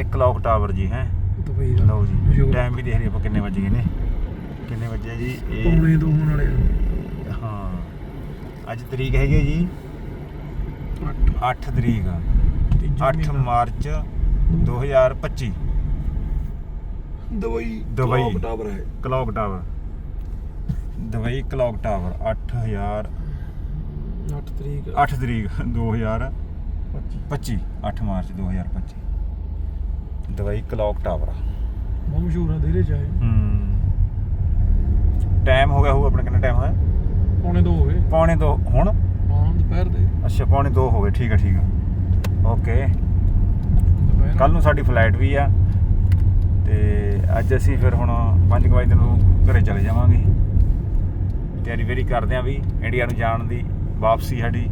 ਇੱਕ clock tower ਜੀ ਹੈ? ਦੁਬਈ ਦਾ। ਲਓ ਜੀ। ਟਾਈਮ ਵੀ ਦੇਖ ਲਈ ਆਪਾਂ ਕਿੰਨੇ ਵਜ ਗਏ ਨੇ। ਕਿੰਨੇ ਵਜੇ ਜੀ? ਇਹ ਪੌਣੇ ਦੋ ਹੋਣ ਵਾਲੇ। ਹਾਂ। ਅੱਜ ਤਰੀਕ ਹੈਗੀ ਹੈ ਜੀ? ਅੱਠ। 8 ਤਰੀਕ। ਤੀਜਾ 8 ਮਹੀਨਾ। March 2025 Dubai Dubai. Clock tower ਹੈ। Clock tower Dubai clock tower 8000 8 ਤਰੀਕ। 8 ਤਰੀਕ 2025 8 ਮਾਰਚ 2025 ਦੁਬਈ ਕਲੌਕ ਟਾਵਰ ਬਹੁਤ ਮਸ਼ਹੂਰ ਆ ਦੇਰੇ ਚਾਹੇ ਹੂੰ। ਟਾਈਮ ਹੋ ਗਿਆ ਹੋਊ ਆਪਣਾ ਕਿੰਨਾ ਟਾਈਮ ਹੋਇਆ? ਪੌਣੇ ਦੋ ਹੋ ਗਏ। ਪੌਣੇ 2 ਹੁਣ? ਹਾਂ ਦੁਪਹਿਰ ਦੇ। ਅੱਛਾ ਪੌਣੇ 2 ਹੋ ਗਏ ਠੀਕ ਆ ਠੀਕ ਆ। ਓਕੇ। ਦੁਪਹਿਰ ਕੱਲ ਨੂੰ ਸਾਡੀ ਫਲਾਈਟ ਵੀ ਆ ਤੇ ਅੱਜ ਅਸੀਂ ਫਿਰ ਹੁਣ 5 ਵਜੇ ਨੂੰ ਘਰੇ ਚਲੇ ਜਾਵਾਂਗੇ। ਤਿਆਰੀ ਵੇਰੀ ਕਰਦੇ ਆਂ ਵੀ ਇੰਡੀਆ ਨੂੰ ਜਾਣ ਦੀ ਵਾਪਸੀ ਸਾਡੀ।